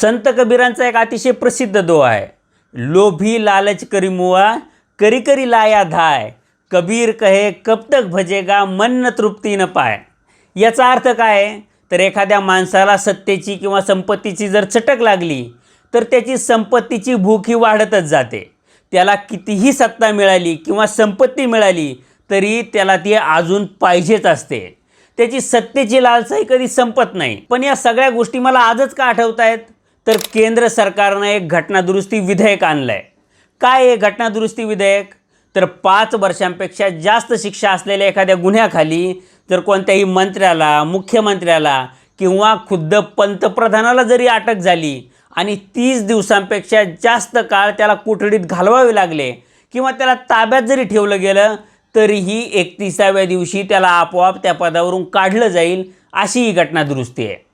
संत कबीरांचा एक अतिशय प्रसिद्ध दोहा आहे. लोभी लालच करी मुआ करी करी लाया धाय. कबीर कहे कब तक भजेगा मन न तृप्ती न पाय. याचा अर्थ काय आहे? तर एखाद्या माणसाला सत्तेची किंवा संपत्तीची जर चटक लागली तर त्याची संपत्तीची भूक ही वाढतच जाते. त्याला कितीही सत्ता मिळाली किंवा संपत्ती मिळाली तरी त्याला ती अजून पाहिजेच असते. त्याची सत्तेची लालसाही कधी संपत नाही. पण या सगळ्या गोष्टी मला आजच का आठवत आहेत तर केंद्र सरकारनं एक घटनादुरुस्ती विधेयक आणलं आहे काय आहे घटनादुरुस्ती विधेयक? तर पाच वर्षांपेक्षा जास्त शिक्षा असलेल्या एखाद्या गुन्ह्याखाली जर कोणत्याही मंत्र्याला मुख्यमंत्र्याला किंवा खुद्द पंतप्रधानाला जरी अटक झाली आणि तीस दिवसांपेक्षा जास्त काळ त्याला कोठडीत घालवावे लागले किंवा त्याला ताब्यात जरी ठेवलं गेलं तरीही एकतीसाव्या दिवशी त्याला आपोआप त्या पदावरून काढलं जाईल अशी ही घटना दुरुस्ती आहे.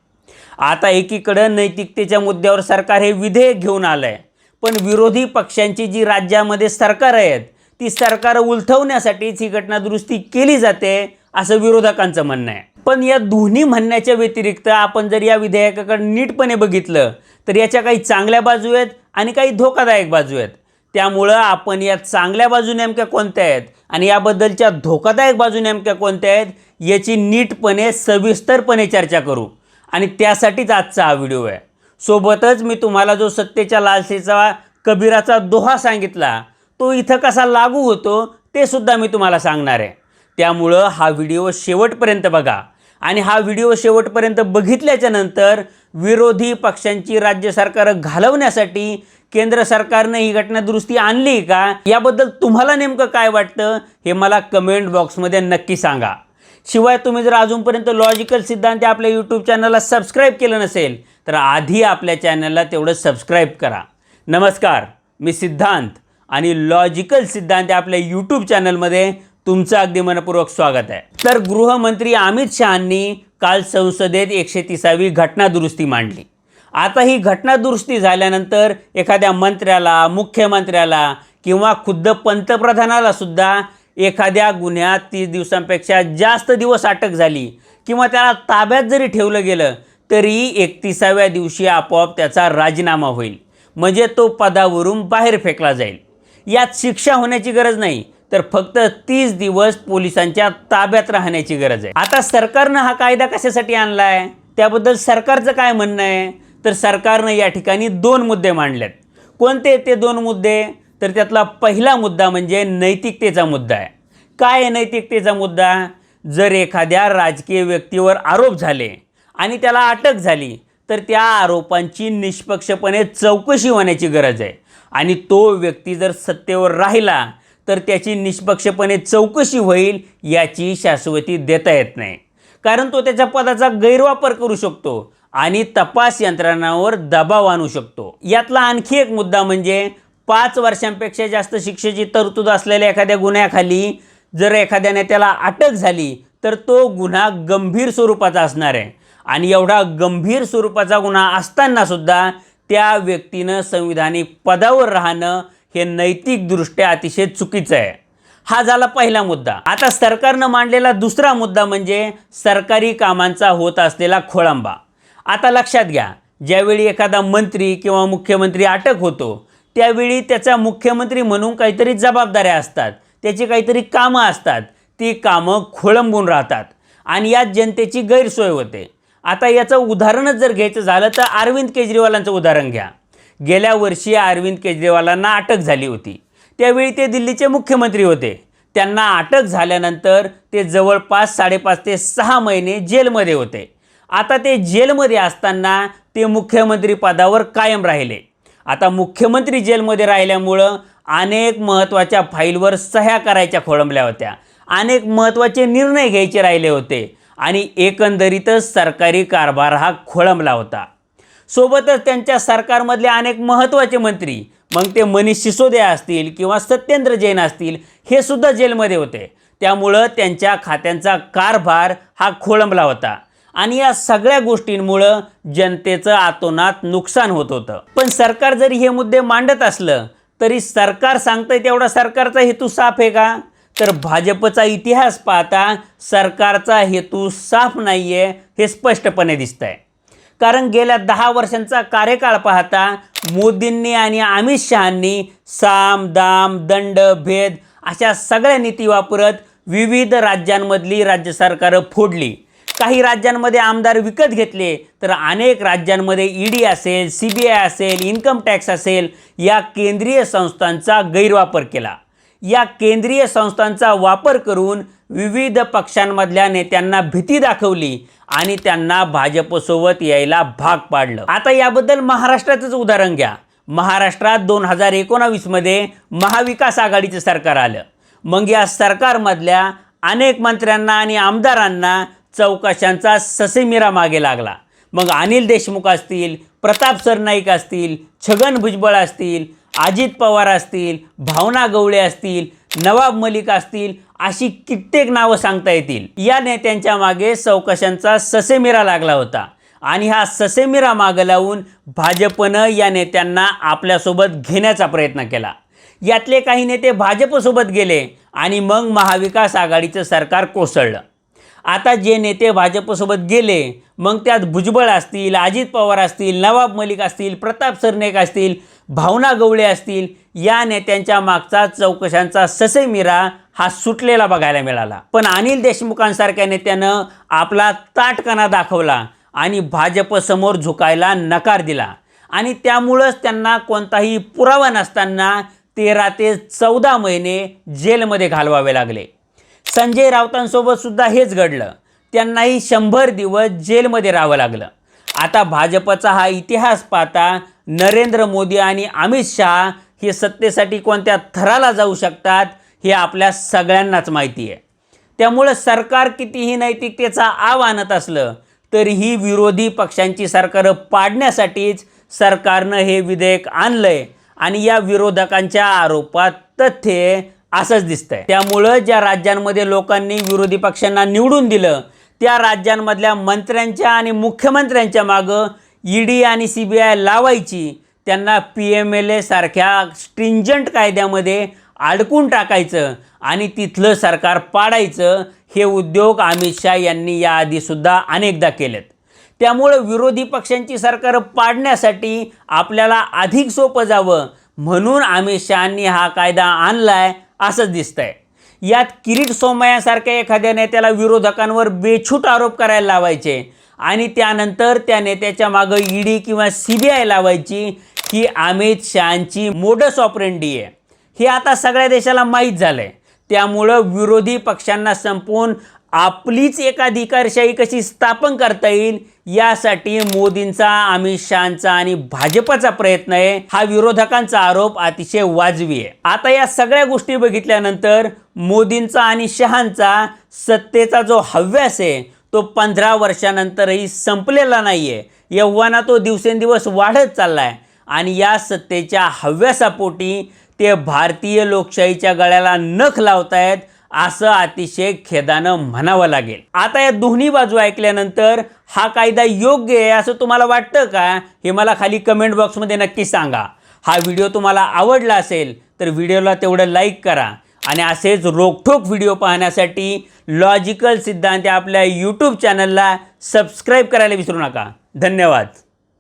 आता एकीकडं नैतिकतेच्या मुद्द्यावर सरकार हे विधेयक घेऊन आलं आहे पण विरोधी पक्षांची जी राज्यामध्ये सरकार आहेत ती सरकार उलथवण्यासाठीच ही घटना दुरुस्ती केली जाते असं विरोधकांचं म्हणणं आहे. पण या दोन्ही म्हणण्याच्या व्यतिरिक्त आपण जर या विधेयकाकडे नीटपणे बघितलं तर याच्या काही चांगल्या बाजू आहेत आणि काही धोकादायक बाजू आहेत. त्यामुळं आपण या चांगल्या बाजू नेमक्या कोणत्या आहेत आणि याबद्दलच्या धोकादायक बाजू नेमक्या कोणत्या आहेत याची नीटपणे सविस्तरपणे चर्चा करू. आणि त्यासाठीच आजचा हा व्हिडिओ आहे. सोबतच मी तुम्हाला जो सत्तेच्या लालसेचा कबीराचा दोहा सांगितला तो इथं कसा लागू होतो ते सुद्धा मी तुम्हाला सांगणार आहे. त्यामुळं हा व्हिडिओ शेवटपर्यंत बघा. आणि हा व्हिडिओ शेवटपर्यंत बघितल्याच्या नंतर विरोधी पक्षांची राज्य सरकार घालवण्यासाठी केंद्र सरकारनं ही घटना दुरुस्ती आणली का? याबद्दल तुम्हाला नेमकं काय वाटतं हे मला कमेंट बॉक्समध्ये नक्की सांगा. शिवाय तुम्ही जर अजूनपर्यंत लॉजिकल सिद्धांत आपल्या यूट्यूब चॅनलला सबस्क्राईब केलं नसेल तर आधी आपल्या चॅनलला तेवढं सबस्क्राईब करा. नमस्कार मी सिद्धांत आणि लॉजिकल सिद्धांत आपल्या यूट्यूब चॅनलमध्ये तुमचं अगदी मनपूर्वक स्वागत आहे. तर गृहमंत्री अमित शहांनी काल संसदेत एकशे तिसावी घटनादुरुस्ती मांडली. आता ही घटनादुरुस्ती झाल्यानंतर एखाद्या मंत्र्याला मुख्यमंत्र्याला किंवा खुद्द पंतप्रधानाला सुद्धा एखाद्या गुन्ह्यात तीस दिवसांपेक्षा जास्त दिवस अटक झाली किंवा त्याला ताब्यात जरी ठेवलं गेलं तरी एकतीसाव्या दिवशी आपोआप त्याचा राजीनामा होईल. म्हणजे तो पदावरून बाहेर फेकला जाईल. यात शिक्षा होण्याची गरज नाही तर फक्त तीस दिवस पोलिसांच्या ताब्यात राहण्याची गरज आहे. आता सरकारनं हा कायदा कशासाठी आणला आहे त्याबद्दल सरकारचं काय म्हणणं आहे? तर सरकारनं या ठिकाणी दोन मुद्दे मांडलेत. कोणते ते दोन मुद्दे? तर त्यातला पहिला मुद्दा म्हणजे नैतिकतेचा मुद्दा आहे. काय आहे नैतिकतेचा मुद्दा? जर एखाद्या राजकीय व्यक्तीवर आरोप झाले आणि त्याला अटक झाली तर त्या आरोपांची निष्पक्षपणे चौकशी होण्याची गरज आहे. आणि तो व्यक्ती जर सत्तेवर राहिला तर त्याची निष्पक्षपणे चौकशी होईल याची शाश्वती देता येत नाही. कारण तो त्याच्या पदाचा गैरवापर करू शकतो आणि तपास यंत्रणांवर दबाव आणू शकतो. यातला आणखी एक मुद्दा म्हणजे पाच वर्षांपेक्षा जास्त शिक्षेची तरतूद असलेल्या एखाद्या गुन्ह्याखाली जर एखाद्या नेत्याला अटक झाली तर तो गुन्हा गंभीर स्वरूपाचा असणार आहे. आणि एवढा गंभीर स्वरूपाचा गुन्हा असतानासुद्धा त्या व्यक्तीनं संविधानिक पदावर राहणं हे नैतिकदृष्ट्या अतिशय चुकीचं आहे. हा झाला पहिला मुद्दा. आता सरकारनं मांडलेला दुसरा मुद्दा म्हणजे सरकारी कामांचा होत असलेला खोळंबा. आता लक्षात घ्या ज्यावेळी एखादा मंत्री किंवा मुख्यमंत्री अटक होतो त्यावेळी त्याचा मुख्यमंत्री म्हणून काहीतरी जबाबदाऱ्या असतात त्याची काहीतरी कामं असतात ती कामं खोळंबून राहतात आणि यात जनतेची गैरसोय होते. आता याचं उदाहरणच जर घ्यायचं झालं तर अरविंद केजरीवालांचं उदाहरण घ्या. गेल्या वर्षी अरविंद केजरीवालांना अटक झाली होती. त्यावेळी ते दिल्लीचे मुख्यमंत्री होते. त्यांना अटक झाल्यानंतर ते जवळपास साडेपाच ते सहा महिने जेलमध्ये होते. आता ते जेलमध्ये असताना ते मुख्यमंत्री पदावर कायम राहिले. आता मुख्यमंत्री जेलमध्ये राहिल्यामुळं अनेक महत्त्वाच्या फाईलवर सह्या करायच्या खोळंबल्या होत्या. अनेक महत्त्वाचे निर्णय घ्यायचे राहिले होते आणि एकंदरीतच सरकारी कारभार हा खोळंबला होता. सोबतच त्यांच्या सरकारमधले अनेक महत्त्वाचे मंत्री मग ते मनीष सिसोदिया असतील किंवा सत्येंद्र जैन असतील हे सुद्धा जेलमध्ये होते. त्यामुळं त्यांच्या खात्यांचा कारभार हा खोळंबला होता. आणि या सगळ्या गोष्टींमुळं जनतेचं आतोनात नुकसान होत होतं. पण सरकार जरी हे मुद्दे मांडत असलं तरी सरकार सांगतंय तेवढा सरकारचा हेतू साफ आहे का? तर भाजपचा इतिहास पाहता सरकारचा हेतू साफ नाही आहे हे स्पष्टपणे दिसतंय. आहे कारण गेल्या दहा वर्षांचा कार्यकाळ पाहता मोदींनी आणि अमित शहांनी साम दाम दंड भेद अशा सगळ्या नीती वापरत विविध राज्यांमधली राज्य सरकारं फोडली. काही राज्यांमध्ये आमदार विकत घेतले तर अनेक राज्यांमध्ये ईडी असेल सी बी आय असेल इन्कम टॅक्स असेल या केंद्रीय संस्थांचा गैरवापर केला. या केंद्रीय संस्थांचा वापर करून विविध पक्षांमधल्या नेत्यांना भीती दाखवली आणि त्यांना भाजपसोबत यायला भाग पाडलं. आता याबद्दल महाराष्ट्राचंच उदाहरण घ्या. महाराष्ट्रात दोन हजार एकोणावीसमध्ये महाविकास आघाडीचं सरकार आलं. मग या सरकारमधल्या अनेक मंत्र्यांना आणि आमदारांना चौकशांचा ससेमिरा मागे लागला. मग अनिल देशमुख असतील प्रताप सरनाईक असतील छगन भुजबळ असतील अजित पवार असतील भावना गवळे असतील नवाब मलिक असतील अशी कित्येक नावं सांगता येतील. या नेत्यांच्या मागे चौकशांचा ससेमिरा लागला होता. आणि हा ससेमिरा मागं लावून भाजपनं या नेत्यांना आपल्यासोबत घेण्याचा प्रयत्न केला. यातले काही नेते भाजपसोबत गेले आणि मग महाविकास आघाडीचं सरकार कोसळलं. आता जे नेते भाजपसोबत गेले मग त्यात भुजबळ असतील अजित पवार असतील नवाब मलिक असतील प्रताप सरनेक असतील भावना गवळे असतील या नेत्यांच्या मागचा चौकशांचा ससेमिरा हा सुटलेला बघायला मिळाला. पण अनिल देशमुखांसारख्या नेत्यानं आपला ताटकणा दाखवला आणि भाजपसमोर झुकायला नकार दिला. आणि त्यामुळंच त्यांना कोणताही पुरावा नसताना तेरा ते चौदा महिने जेलमध्ये घालवावे लागले. संजय राऊतांसोबत सुद्धा हेच घडलं. त्यांनाही शंभर दिवस जेलमध्ये राहावं लागलं. आता भाजपचा हा इतिहास पाहता नरेंद्र मोदी आणि अमित शहा हे सत्तेसाठी कोणत्या थराला जाऊ शकतात हे आपल्या सगळ्यांनाच माहिती आहे. त्यामुळं सरकार कितीही नैतिकतेचा आव आणत असलं तरीही विरोधी पक्षांची सरकारं पाडण्यासाठीच सरकारनं हे विधेयक आणलंय आणि या विरोधकांच्या आरोपात तथ्य असंच दिसतंय. त्यामुळं ज्या राज्यांमध्ये लोकांनी विरोधी पक्षांना निवडून दिलं त्या राज्यांमधल्या मंत्र्यांच्या आणि मुख्यमंत्र्यांच्या मागं ईडी आणि सी बी आय लावायची त्यांना पी एम एल ए सारख्या स्ट्रिंजंट कायद्यामध्ये अडकून टाकायचं आणि तिथलं सरकार पाडायचं हे उद्योग अमित शहा यांनी याआधीसुद्धा अनेकदा केलेत. त्यामुळं विरोधी पक्षांची सरकार पाडण्यासाठी आपल्याला अधिक सोपं जावं म्हणून अमित शहांनी हा कायदा आणलाय. असंच दिसतंय. यात किरीट सोमय्यासारख्या एखाद्या नेत्याला विरोधकांवर बेछूट आरोप करायला लावायचे आणि त्यानंतर त्या नेत्याच्या मागं ईडी किंवा सी बी आय लावायची ही अमित शहांची मोडस ऑपरेंडी आहे. हे आता सगळ्या देशाला माहीत झालं आहे त्यामुळं विरोधी पक्षांना संपवून आपलीच एक अधिकारशाही कशी स्थापन करता येईल यासाठी मोदींचा अमित शहांचा आणि भाजपचा प्रयत्न आहे हा विरोधकांचा आरोप अतिशय वाजवी आहे. आता या सगळ्या गोष्टी बघितल्यानंतर मोदींचा आणि शहांचा सत्तेचा जो हव्यास आहे तो पंधरा वर्षानंतरही संपलेला नाही आहे यव्हाना तो दिवसेंदिवस वाढत चालला आहे आणि या सत्तेच्या हव्यासापोटी ते भारतीय लोकशाहीच्या गळ्याला नख लावतायत असं अतिशय खेदानं म्हणावं लागेल. आता या दोन्ही बाजू ऐकल्यानंतर हा कायदा योग्य आहे असं तुम्हाला वाटतं का? हे मला खाली कमेंट बॉक्समध्ये नक्की सांगा. हा व्हिडिओ तुम्हाला आवडला असेल तर व्हिडिओला तेवढं लाईक करा. आणि असेच रोखोक व्हिडिओ पाहण्यासाठी लॉजिकल सिद्धांत आपल्या यूट्यूब चॅनलला सबस्क्राईब करायला विसरू नका. धन्यवाद.